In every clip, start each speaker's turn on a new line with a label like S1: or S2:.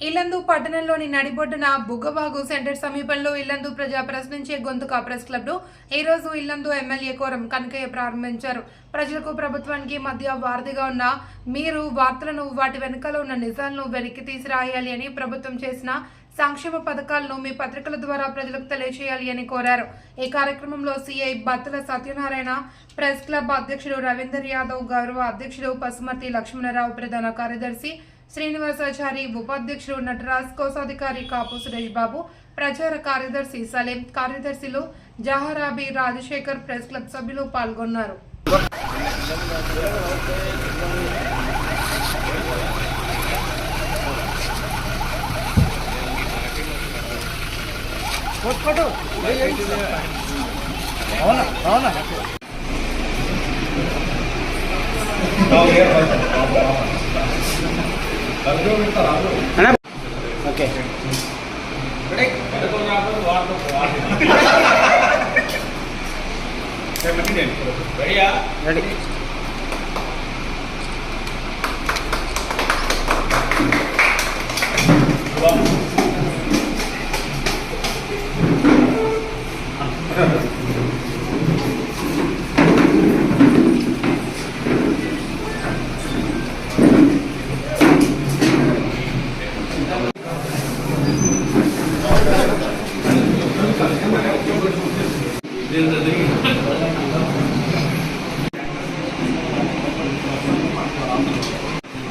S1: ఇల్లందు పట్టణంలోని నడిబొడ్డున బుగ్గబాగు సెంటర్ సమీపంలో ఇల్లందు ప్రజా ప్రశ్నించే గొంతుక ప్రెస్ క్లబ్ ఈరోజు ఇల్లందు ఎమ్మెల్యే కోరం కనకయ్య ప్రారంభించారు. ప్రజలకు ప్రభుత్వానికి మధ్య వారధిగా ఉన్న మీరు వార్తలను వాటి వెనుకలో ఉన్న నిజాలను వెనక్కి తీసి రాయాలి అని ప్రభుత్వం చేసిన సంక్షేమ పథకాలను మీ పత్రికల ద్వారా ప్రజలకు తెలియజేయాలి అని కోరారు. ఈ కార్యక్రమంలో CI Battula Satyanarayana press club అధ్యక్షుడు రవీందర్ యాదవ్ గౌరవ అధ్యక్షుడు పసుమర్తి లక్ష్మణరావు ప్రధాన కార్యదర్శి శ్రీనివాసాచారి ఉపాధ్యక్షుడు నటరాజ్ కోశాధికారి కాపు సురేష్ బాబు ప్రచార కార్యదర్శి సలీం కార్యదర్శులు జహరాబి రాజశేఖర్ ప్రెస్ క్లబ్ సభ్యులు పాల్గొన్నారు.
S2: ఓకే రెడీ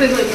S3: తెలియదు.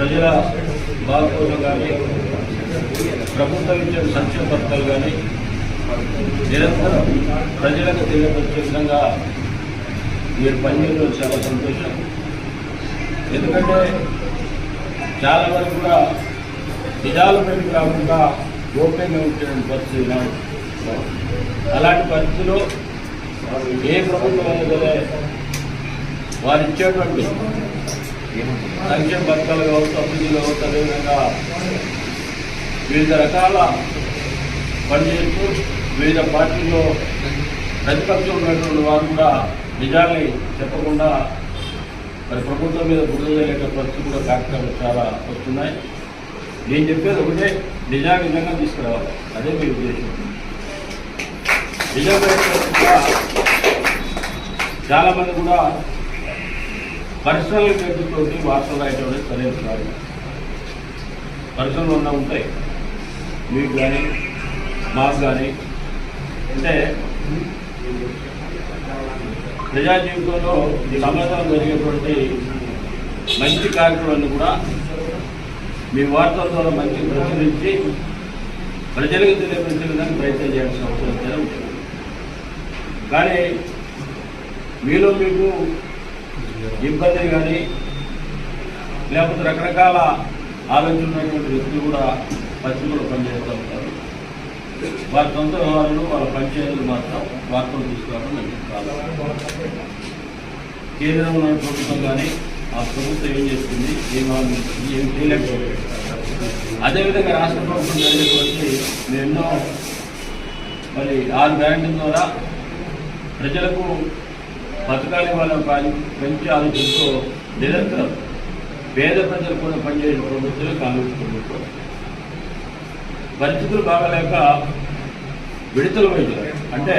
S4: ప్రజల బాగోగులు కానీ ప్రభుత్వం ఇచ్చిన సంక్షేమ పథకాలు కానీ నిరంతరం ప్రజలకు తెలియపరిచే విధంగా మీరు పనిచేయడం చాలా సంతోషం. ఎందుకంటే చాలా వరకు కూడా నిజాలు బయటకు రాకుండా గోప్యంగా ఉంచేటువంటి పరిస్థితి నాడు అలాంటి పరిస్థితిలో ఏ ప్రభుత్వం అయినా సరే వారు ఇచ్చేటువంటి సంక్షేమ పథకాలు కావచ్చు అభివృద్ధి కావచ్చు అదేవిధంగా వివిధ రకాల పనిచేస్తూ వివిధ పార్టీల్లో ప్రతిపక్షం ఉన్నటువంటి వారు కూడా నిజాన్ని చెప్పకుండా మరి ప్రభుత్వం మీద బురద పరిస్థితి కూడా కార్యక్రమాలు చాలా వస్తున్నాయి. నేను చెప్పేది ఒకటే నిజాన్ని నిజంగా తీసుకురావాలి. అదే మీ ఉద్దేశం. నిజంగా చాలామంది కూడా పర్సనల్ తోటి వార్తలు రాయటం అనేది సరైన కాదు. పర్సనల్ ఉన్నా ఉంటాయి మీకు కానీ మాకు కానీ అంటే ప్రజా జీవితంలో సమాజంలో జరిగేటువంటి మంచి కార్యక్రమాన్ని కూడా మీ వార్తల ద్వారా మంచి ప్రచురించి ప్రజలకు తెలియపరిచే విధంగా ప్రయత్నం చేయాల్సిన అవసరం ఉంటుంది కానీ మీలో మీకు ఇబ్బంది కానీ లేకపోతే రకరకాల ఆలోచన ఉన్నటువంటి వ్యక్తులు కూడా పశ్చిమలో పనిచేస్తూ ఉంటారు. వారి సొంత వ్యవహారాలు వాళ్ళ పంచాయతీలు మాత్రం వార్తలు తీసుకురావడం నేను కాదు. కేంద్రంలో ఉన్న ప్రభుత్వం కానీ ఆ ప్రభుత్వం ఏం చేస్తుంది ఏం ఏం చేయలేకపోతుంది? అదేవిధంగా రాష్ట్ర ప్రభుత్వం జరిగినటువంటి ఎన్నో మరి ఆరు గ్యారెంటీ ద్వారా ప్రజలకు బతకాలి వాళ్ళ మంచి ఆలోచనతో నిరంతరం పేద ప్రజలు కూడా పనిచేసిన ప్రభుత్వమే కాంగ్రెస్ ప్రభుత్వం పరిస్థితులు బాగలేక విడతల వైద్యులు అంటే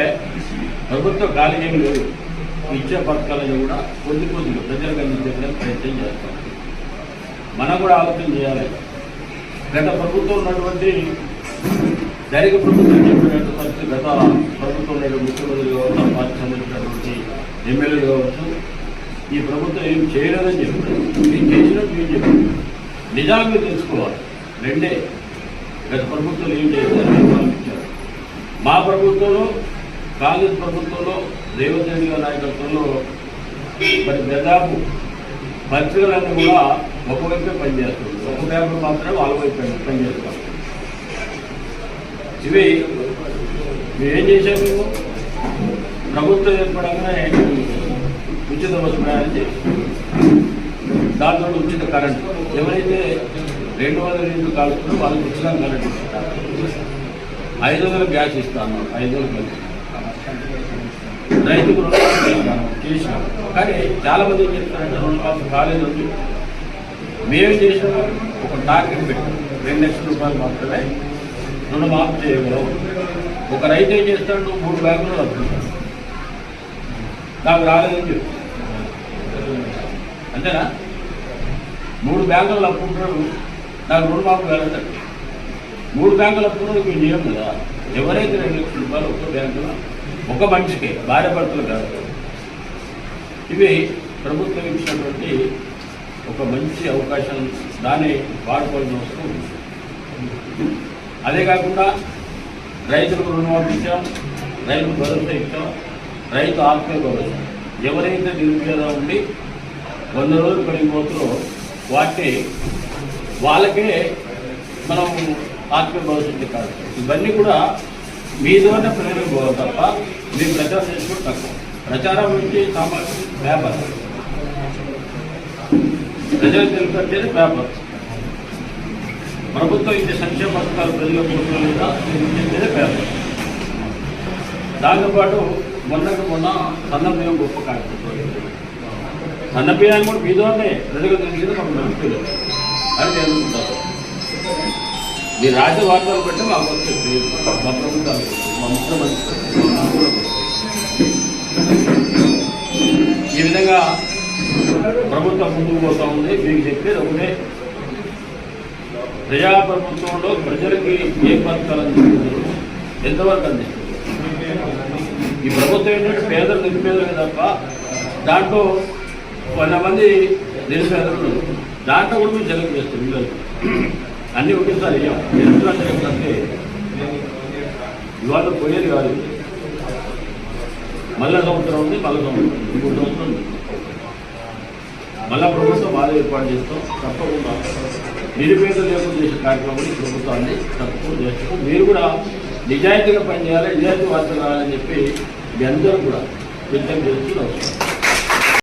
S4: ప్రభుత్వ ఖాళీ ఏమి లేదు. ఇచ్చే పథకాలను కూడా కొద్ది కొద్దిగా ప్రజలకు అందించడానికి ప్రయత్నం చేస్తాం మనం కూడా ఆలోచన చేయాలి. గత ప్రభుత్వం ఉన్నటువంటి దైనిక ప్రభుత్వం చెప్పినట్టు పరిస్థితి గత ప్రభుత్వం ఉన్నటువంటి ముఖ్యమంత్రులు కావచ్చు పార్టీ సంబంధించినటువంటి ఎమ్మెల్యేలు కావచ్చు ఈ ప్రభుత్వం ఏం చేయలేదని చెప్పారు ఏం చేసినట్టు ఏం చెప్పారు నిజాలు మీరు తెలుసుకోవాలి రెండే గత ప్రభుత్వం ఏం చేశారు ఏం మా ప్రభుత్వంలో కాంగ్రెస్ ప్రభుత్వంలో రేవంత్ రెడ్డి గారి నాయకత్వంలో మరి దాదాపు పత్రికలన్నీ కూడా ఒకవైపే పనిచేస్తుంది ఒక పేపర్ మాత్రమే వాళ్ళ వైపు పనిచేస్తారు ఇవి మేము ఏం చేశాము మేము ప్రభుత్వం ఏర్పడంగానే ఉచిత బస్సు ప్రయాణం చేసాం దాంట్లో ఉచిత కరెంట్. ఎవరైతే రెండు వందల రెండు కాలుస్తున్నారో వాళ్ళకి ఉచితం కరెంట్ ఇస్తారు. ఐదు వందల గ్యాస్ ఇస్తాను ఐదు వందలు కలిసి రైతుకు రుణమాఫీ చేసినాం. కానీ చాలామంది ఏం చెప్తారంటే రుణమాఫీ కాలేదు అని మేము చేసిన. ఒక టార్గెట్ పెట్టాం. రెండు లక్షల రూపాయలు మాత్రమే రుణమాఫీ చేయగలవు ఒక రైతు ఏం చేస్తాడు? మూడు బ్యాంకులు వస్తుంటాడు నాకు రాలేదని చెప్పి. అంతేనా? మూడు బ్యాంకులు అప్పుకుంటాడు నాకు రుణమాఫీ కాలేదంటే మూడు బ్యాంకులు అప్పుకున్నాడు మేము చేయం కదా. ఎవరైతే రెండు లక్షల రూపాయలు ఒక్క బ్యాంకులో ఒక మనిషికి భార్య భర్తలు కాదు. ఇవి ప్రభుత్వం ఇచ్చినటువంటి ఒక మంచి అవకాశం దాన్ని వాడుకోవాల్సిన అవసరం ఉంది. అదే కాకుండా రైతులకు రుణమాఫీ ఇచ్చాం రైతు భరోసా ఇచ్చాం రైతు ఆత్మీయ భరోసా. ఎవరైతే నిరుపేద ఉండి వంద రోజులు కలిగిపోతుందో వాటిని వాళ్ళకే మనం ఆత్మీయ భరోసా కాదు ఇవన్నీ కూడా మీ ద్వారా ప్రజలకు పోవాలి తప్ప మీరు ప్రచారం చేసుకోవడం తక్కువ. ప్రచారం నుంచి సామాజిక వ్యాపారం. ప్రజలకు తెలిపేది వ్యాపారం. ప్రభుత్వం ఇచ్చే సంక్షేమ పథకాలు ప్రజలకు లేదా ఇచ్చేదే దాంతోపాటు మొన్నకు మొన్న సన్నబియ్యం గొప్ప కార్యక్రమం. సన్నబియ్యాన్ని కూడా మీ ప్రజలకు తెలిసింది మాకు నడుపుతుంది అని నేను మీ రాజ్య వార్తలు బట్టి మాకు వచ్చేది మా ప్రభుత్వాలు మా ముఖ్యమంత్రి. ఈ విధంగా ప్రభుత్వం ముందుకు పోతూ ఉంది. మీకు చెప్పేది ఒకటే. ప్రజాప్రభుత్వంలో ప్రజలకి ఏ పథకాలు అందిస్తున్నారు? ఎంతవరకు అందిస్తున్నారు? ఈ ప్రభుత్వం ఏంటంటే పేదలు నిరుపేదలే తప్ప దాంట్లో కొంతమంది నిరుపేదలు దాంట్లో కూడా మేము జగన్ చేస్తాం పిల్లలు అన్నీ ఒకేసారి ఎందుకంటే ఎందుకు ఇవాళ పోయేది కాదు. మళ్ళా సంవత్సరం ఉంది మళ్ళా సంవత్సరం ఇంకో సంవత్సరం ఉంది. మళ్ళా ప్రభుత్వం బాధ ఏర్పాటు చేస్తాం. తప్పకుండా నిరుపేదలు లేకుండా చేసే కార్యక్రమాన్ని ప్రభుత్వాన్ని తప్పకుండా చేస్తాం మీరు కూడా నిజాయితీగా పనిచేయాలి నిజాయితీ వార్తలు రావాలని చెప్పి మీ అందరూ కూడా విజ్ఞప్తి చేస్తూ